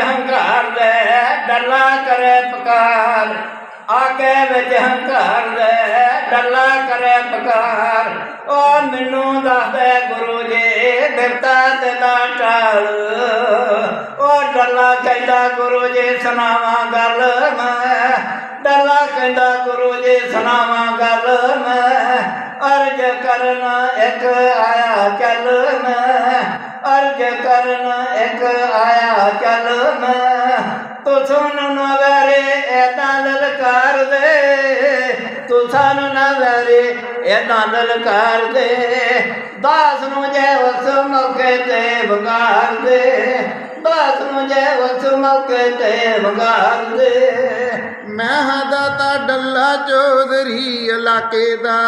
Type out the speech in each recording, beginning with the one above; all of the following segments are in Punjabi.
ਹੰਕਾਰ ਦੇ ਡੱਲਾ ਕਰੇ ਪਕਾਰ। ਆਕੇ ਵਿੱਚ ਹੰਕਾਰ ਦੇ ਡੱਲਾ ਕਰੇ ਪਕਾਰ। ਓ ਮੈਨੂੰ ਦੱਸਦੇ ਗੁਰੂ ਜੀ, ਬਿਰਤਾ ਤੇ ਨਾ ਟਾਲ ਓ ਡੱਲਾ ਕਹਿੰਦਾ ਗੁਰੂ ਜੀ, ਸੁਣਾਵਾਂ ਗੱਲ ਮੈਂ। ਡੱਲਾ ਕਹਿੰਦਾ ਗੁਰੂ ਜੀ, ਸੁਣਾਵਾਂ ਗੱਲ ਮੈਂ। ਅਰਜ ਕਰਨ ਇੱਕ ਆਇਆ ਚੱਲ ਮੈਂ। ਅਰਜ ਇੱਕ ਆਇਆ ਚਲ ਮੈਂ। ਤੂੰ ਸੁਣ ਨਾ ਵਰੇ ਐਦਾਂ ਲਲਕਾਰ ਦੇ। ਤੂੰ ਸੁਣ ਨਾ ਵਰੇ ਐਦਾਂ ਲਲਕਾਰ ਦੇ। ਦਾਸ ਨੂੰ ਜੈ ਵਸ ਮੌਕੇ ਤੇ ਵਗਾਰ ਦੇ। ਦਾਸ ਨੂੰ ਜੈ ਉਸ ਮੌਕੇ ਤੇ ਵਗਾਰ ਦੇ। ਮੈਂ ਹਾਂ ਦਾਤਾ ਡੱਲਾ ਚੌਧਰੀ ਇਲਾਕੇ ਦਾ।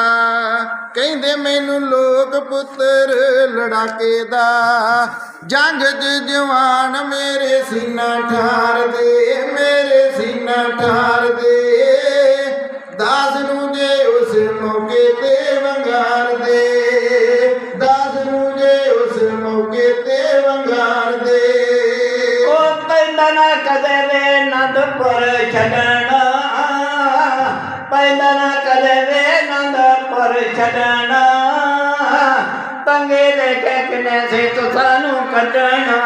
ਕਹਿੰਦੇ ਮੈਨੂੰ ਲੋਕ ਪੁੱਤਰ ਲੜਾਕੇ ਦਾ, ਜੰਗ 'ਚ ਜਵਾਨ ਮੇਰੇ ਸੀਨਾ ਠਾਰ ਦੇ, ਮੇਰੇ ਸੀਨਾ ਠਾਰ ਦੇ। ਦਾਸ ਨੂੰ ਜੇ ਉਸ ਮੌਕੇ ਤੇ ਵੰਗਾਰ ਦੇ, ਦਾਸ ਨੂੰ ਜੇ ਉਸ ਮੌਕੇ ਤੇ ਵੰਗਾਰ ਦੇ। ਉਹ ਪੈਂਦਾ ਨਾ ਕਦੇ ਵੇ ਆਨੰਦਪੁਰ ਛੱਡਣਾ ਪੈਂਦਾ ਨਾ ਕਦੇ ਵੇ ਆਨੰਦਪੁਰ ਛੱਡਣਾ। ਤੰਗੇ ਦੇ ਕੇ ਕਿਨੇ ਸੇ ਤੂੰ ਸਾਨੂੰ ਕੱਢਣਾ।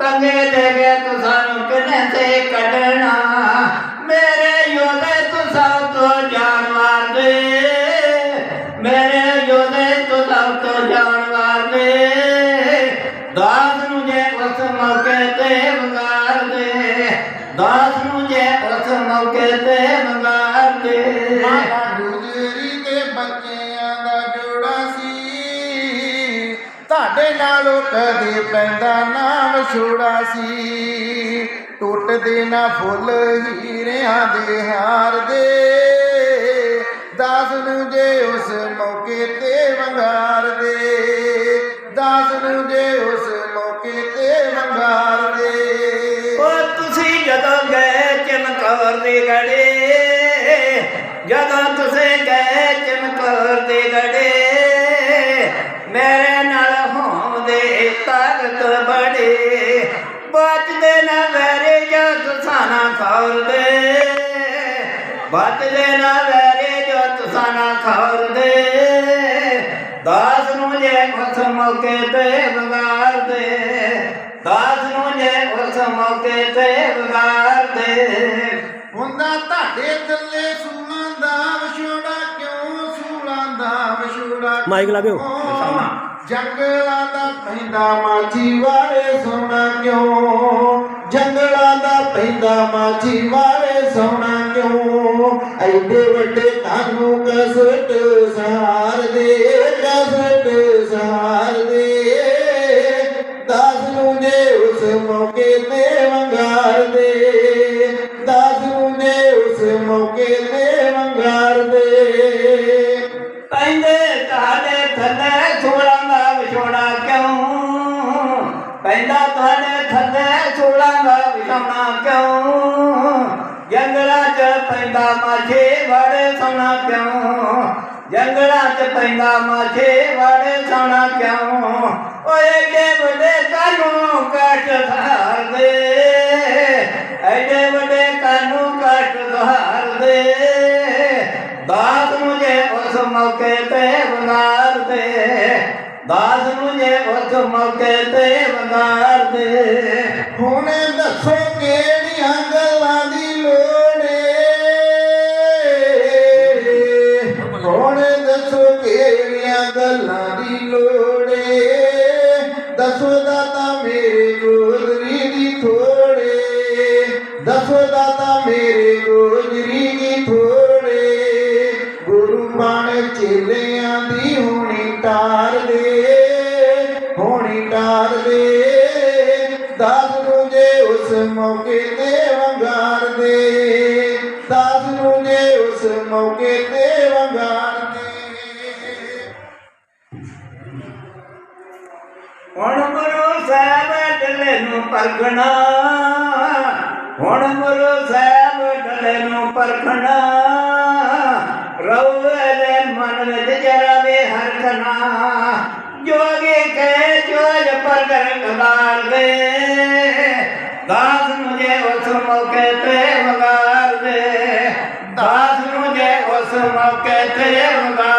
ਤੰਗੇ ਦੇ ਕੇ ਤੂੰ ਸਾਨੂੰ ਕਿਨੇ ਸੇ ਕੱਢਣਾ। ਮੇਰੇ ਯੋਦੇ ਤੂੰ ਤੋਂ ਜਾਨਵਾਰ ਦੇ। ਮੇਰੇ ਯੋਦੇ ਤੂੰ ਸਭ ਤੋਂ ਜਾਨਵਾਰ ਦੇ। ਦਾਸ ਨੂੰ ਜੇ ਉਸ ਮੌਕੇ ਤੇ ਵੰਗਾਰ ਦੇ। ਦਾਸ ਨੂੰ ਜੇ ਉਸ ਮੌਕੇ ਤੇ ਵੰਗਾਰ ਦੇ। ਮਾਤਾ ਤੁਹਾਡੇ ਨਾਲੋਂ ਕਦੇ ਪੈਂਦਾ ਨਾਮ ਛੋੜਾ ਸੀ। ਟੁੱਟਦੇ ਨਾ ਫੁੱਲ ਹੀਰਿਆਂ ਦੇ ਹਾਰ ਦੇ। ਦਾਸ ਨੂੰ ਜੇ ਉਸ ਮੌਕੇ ਤੇ ਵੰਗਾਰ ਦੇ। ਦਾਸ ਨੂੰ ਜੇ ਉਸ ਮੌਕੇ ਤੇ ਵੰਗਾਰ ਦੇ। ਉਹ ਤੁਸੀਂ ਜਦੋਂ ਗਏ ਚਮਕੌਰ ਦੇ ਗੜੇ, ਜਦੋਂ ਤੁਸੀਂ ਗਏ ਚਮਕੌਰ ਦੇ ਗੜੇ, ਮੇਰੇ ਖੌਰਦੇ ਬਚਦੇ ਨਾ ਵੈਰੇ ਜੋ ਤੁਸਾਂ ਨਾ ਖੌਰਦੇ ਦਾਸ ਨੂੰ ਜੇ ਉਸ ਮੌਕੇ ਤੇ ਵਿਗਾੜ ਦੇ ਦਾਸ ਨੂੰ ਜੇ ਉਸ ਮੌਕੇ ਤੇ ਵਿਗਾੜ ਦੇ ਹੁੰਦਾ ਤੁਹਾਡੇ ਥੱਲੇ ਸੂਲਾਂ ਦਾ ਵਿਛੋੜਾ ਕਿਉਂ? ਸੂਲਾਂ ਦਾ ਵਿਛੋੜਾ ਮਾਈਕ ਲਾ ਦਿਓ। ਕਿਉਂ? ਜੰਗਲਾਂ ਦਾ ਪੈਂਦਾ ਮਾਝੀ ਵਾਲੇ ਸੋਣਾ ਕਿਉਂ? ਜੰਗਲਾਂ ਦਾ ਪੈਂਦਾ ਮਾਝੀ ਵਾਲੇ ਸੋਣਾ ਕਿਉਂ? ਐਡੇ ਵੱਡੇ ਤੁਹਾਨੂੰ ਕਸਟ ਸਹਾਰ ਦੇ, ਕਸਟ ਸਹਾਰ ਦੇ। ਦਾਸ ਨੂੰ ਜੇ ਉਸ ਮੌਕੇ ਤੇ ਵਿਛੋੜਾ ਕਿਉਂ ਜੰਗਲਾਂ 'ਚ ਪੈਂਦਾ ਮਾਝੇ ਵੜੇ ਸੋਣਾ ਕਿਉਂ ਜੰਗਲਾਂ 'ਚ ਪੈਂਦਾ ਮਾਝੇ ਵੜੇ ਸੋਣਾ ਕਿਉਂ ਓਏ ਏਡੇ ਵੱਡੇ ਕਾਨੂੰ ਕਾਟ ਧਾਰਦੇ ਐਡੇ ਵੱਡੇ ਕਾਨੂੰ ਕਾਟ ਧਾਰਦੇ ਦਾਸ ਨੂੰ ਜੇ ਉਸ ਮੌਕੇ ਤੇ ਵੰਗਾਰ ਦੇ ਦਾਸ ਨੂੰ ਜੇ ਉਸ ਮੌਕੇ ਤੇ ਵੰਗਾਰ ਦੇ ਹੁਣ ਦੱਸੋ ਦਾਤਾ ਮੇਰੇ ਗੋਦਰੀ ਦੀ ਥੋੜੇ। ਦੱਸੋ ਦਾਤਾ ਮੇਰੇ ਗੋਦਰੀ ਦੀ ਥੋੜੇ। ਗੁਰੂ ਬਾਣ ਚੇਲਿਆਂ ਦੀ ਹੋਣੀ ਟਾਰ ਦੇ। ਹੋਣੀ ਟਾਰ ਦੇ। ਦਾਸ ਨੂੰ ਜੇ ਉਸ ਮੌਕੇ ਤੇ ਵੰਗਾਰ ਦੇ। ਦਾਸ ਨੂੰ ਜੇ ਉਸ ਮੌਕੇ ਤੇ ਹੁਣ ਗੁਰੂ ਸਾਹਿਬ ਢਲੇ ਨੂੰ ਪਰਖਣਾ। ਹੁਣ ਗੁਰੂ ਸਾਹਿਬ ਢਲੇ ਨੂੰ ਪਰਖਣਾ। ਰਉਏ ਦੇ ਮਨ ਵਿੱਚ ਜਰਾ ਵੀ ਹਰਖਣਾ ਜੋਗੀ ਕੇ ਜੋਜ ਪ੍ਰਗਟ ਗਦਾਰ ਦੇ। ਦਾਸ ਨੂੰ ਉਸ ਮੌਕੇ ਤੇ ਵਗਾਰ ਦੇ। ਦਾਸ ਨੂੰ ਜੇ ਉਸ ਮੌਕੇ ਤੇ ਵਗਾਰ